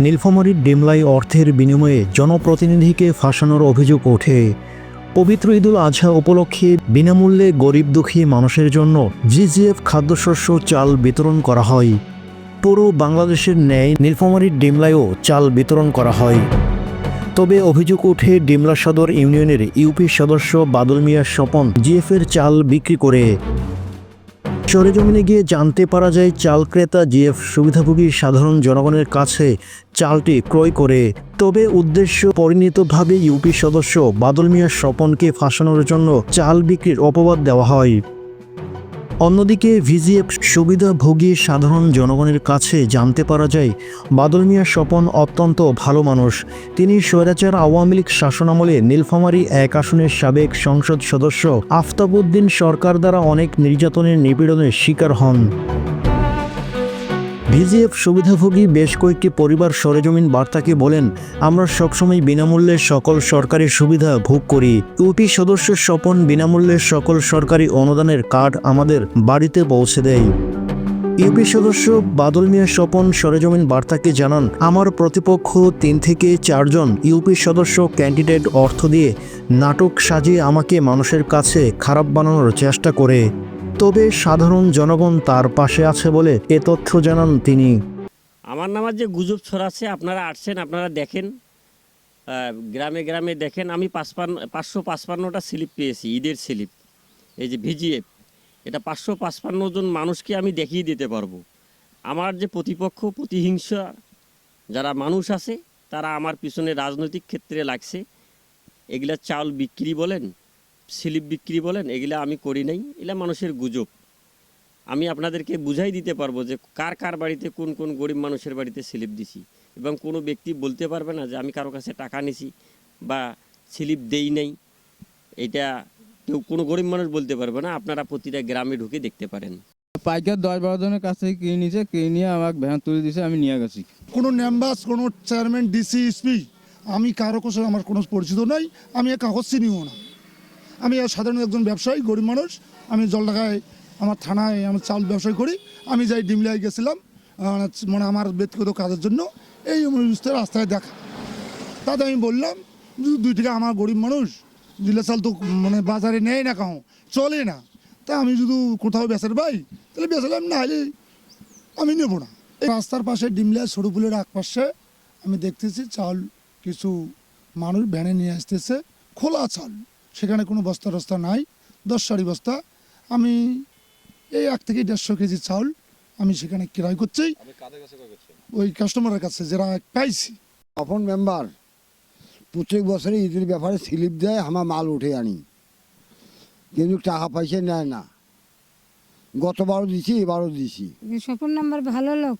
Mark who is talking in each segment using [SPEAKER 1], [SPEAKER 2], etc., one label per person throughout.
[SPEAKER 1] নীলফামারীর ডিমলাই অর্থের বিনিময়ে জনপ্রতিনিধিকে ফাঁসানোর অভিযোগ ওঠে। পবিত্র ঈদুল আজহা উপলক্ষে বিনামূল্যে গরিব দুঃখী মানুষের জন্য জিজিএফ খাদ্যশস্য চাল বিতরণ করা হয়। পুরো বাংলাদেশের ন্যায় নীলফামারীর ডিমলায়ও চাল বিতরণ করা হয়। তবে অভিযোগ ওঠে, ডিমলা সদর ইউনিয়নের ইউপি সদস্য বাদল মিয়ার স্বপন জিএফের চাল বিক্রি করে। সরেজমিনে গিয়ে জানতে পারা যায়, চাল ক্রেতা জিএফ সুবিধাভোগী সাধারণ জনগণের কাছে চালটি ক্রয় করে। তবে উদ্দেশ্য পরিণতভাবে ইউপি সদস্য বাদল মিয়া স্বপনকে ফাঁসানোর জন্য চাল বিক্রির অপবাদ দেওয়া হয়। অন্যদিকে ভিজিএফ সুবিধাভোগী সাধারণ জনগণের কাছে জানতে পারা যায়, বাদল মিয়া স্বপন অত্যন্ত ভালো মানুষ। তিনি স্বৈরাচার আওয়ামী লীগ শাসনামলে নীলফামারী এক আসনের সাবেক সংসদ সদস্য আফতাবুদ্দিন সরকার দ্বারা অনেক নির্যাতনের নিপীড়নের শিকার হন। ভিজিএফ সুবিধাভোগী বেশ কয়েকটি পরিবার সরেজমিন বার্তাকে বলেন, আমরা সবসময় বিনামূল্যে সকল সরকারি সুবিধা ভোগ করি। ইউপি সদস্য স্বপন বিনামূল্যে সকল সরকারি অনুদানের কার্ড আমাদের বাড়িতে পৌঁছে দেয়। ইউপি সদস্য বাদল মিয়া স্বপন সরেজমিন বার্তাকে জানান, আমার প্রতিপক্ষ তিন থেকে চারজন ইউপি সদস্য ক্যান্ডিডেট অর্থ দিয়ে নাটক সাজিয়ে আমাকে মানুষের কাছে খারাপ বানানোর চেষ্টা করে। তবে সাধারণ জনগণ তার পাশে আছে বলে এ তথ্য জানান তিনি।
[SPEAKER 2] আমার নামার যে গুজব ছড়াচ্ছে, আপনারা আসছেন, আপনারা দেখেন গ্রামে গ্রামে দেখেন, আমি পাঁচপান্ন, পাঁচশো পাঁচপান্নটা স্লিপ পেয়েছি, ঈদের স্লিপ। এই যে ভিজিএফ, এটা পাঁচশো পাঁচপান্ন জন মানুষকে আমি দেখিয়ে দিতে পারব। আমার যে প্রতিপক্ষ, প্রতিহিংসা, যারা মানুষ আছে, তারা আমার পিছনে রাজনৈতিক ক্ষেত্রে লাগছে। এগুলা চাল বিক্রি বলেন স্লিপ বিক্রি বলেন এগুলা আমি করি নাই এগুলা মানুষের গুজব। আমি আপনাদেরকে বুঝাই দিতে পারব যে কার কার বাড়িতে কোন কোন গরিব মানুষের বাড়িতে স্লিপ দিছি। এবং কোনো ব্যক্তি বলতে পারবে না যে আমি কারও কাছে টাকা নিছি বা স্লিপ দেই নাই। এটা কেউ কোনো গরিব মানুষ বলতে পারবে না আপনারা প্রতিটা গ্রামে ঢুকে দেখতে পারেন।
[SPEAKER 3] পাইকার দশ বারো জনের কাছ থেকে কিনে নিয়েছে কিনে নিয়ে আমাকে ভ্যান তুলে দিয়েছে আমি নিয়ে গেছি।
[SPEAKER 4] কোনো নেম্বাস কোনো চেয়ারম্যান ডিসি এসপি আমি কারও কাছে আমার কোনো পরিচিত নাই আমি এক কাগজ চিনিও না। আমি সাধারণ একজন ব্যবসায়ী, গরিব মানুষ। আমি জলঢাকায় আমার থানায় আমি চাল ব্যবসায় করি। আমি যাই ডিমলায় গেছিলাম মানে আমার ব্যক্তিগত কাজের জন্য। এই অনুষ্ঠানে রাস্তায় দেখা। তাতে আমি বললাম দুই টাকা আমার গরিব মানুষ, দিলে চাল তো মানে বাজারে নেয় না কাউ চলে না। তা আমি যদি কোথাও বেচার পাই, তাহলে বেচালাম, না হলে আমি নেব না। এই রাস্তার পাশে ডিমলা সরুপুলের পাশে আমি দেখতেছি চাল কিছু মানুষ ভ্যানে নিয়ে আসতেছে, খোলা চাল। সেখানে কোনো বস্তা টস্তা নাই দশ সারি বস্তা। আমি এই এক থেকে দেড়শো কেজি চাউল আমি সেখানে ক্রয় করছি। ওই কাস্টমারের কাছে যারা পাইছি।
[SPEAKER 5] আপন মেম্বার প্রত্যেক বছরে ঈদের ব্যাপারে স্লিপ দেয় আমার মাল উঠে আনি। কিন্তু টাকা পয়সা নেয় না। গতবারও দিছি এবারও দিছি।
[SPEAKER 6] স্বপন নাম্বার ভালো লোক।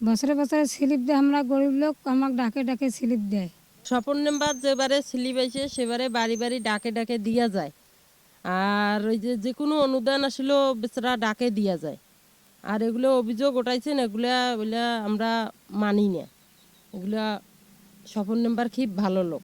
[SPEAKER 6] বছরে বছরে স্লিপ দেয় আমরা গরিব লোক আমাকে ডাকে ডাকে স্লিপ দেয়।
[SPEAKER 7] স্বপন বাদ যেবারে স্লিপ আসে সেবারে বাড়ি বাড়ি ডাকে ডাকে দিয়া যায়। আর ওই যে যে কোনো অনুদান আসলেও বেচারা ডাকে দিয়া যায়। আর এগুলো অভিযোগ ওঠাইছেন এগুলা ওইগুলা আমরা মানি না। এগুলা স্বপন নাম্বার খুব ভালো লোক।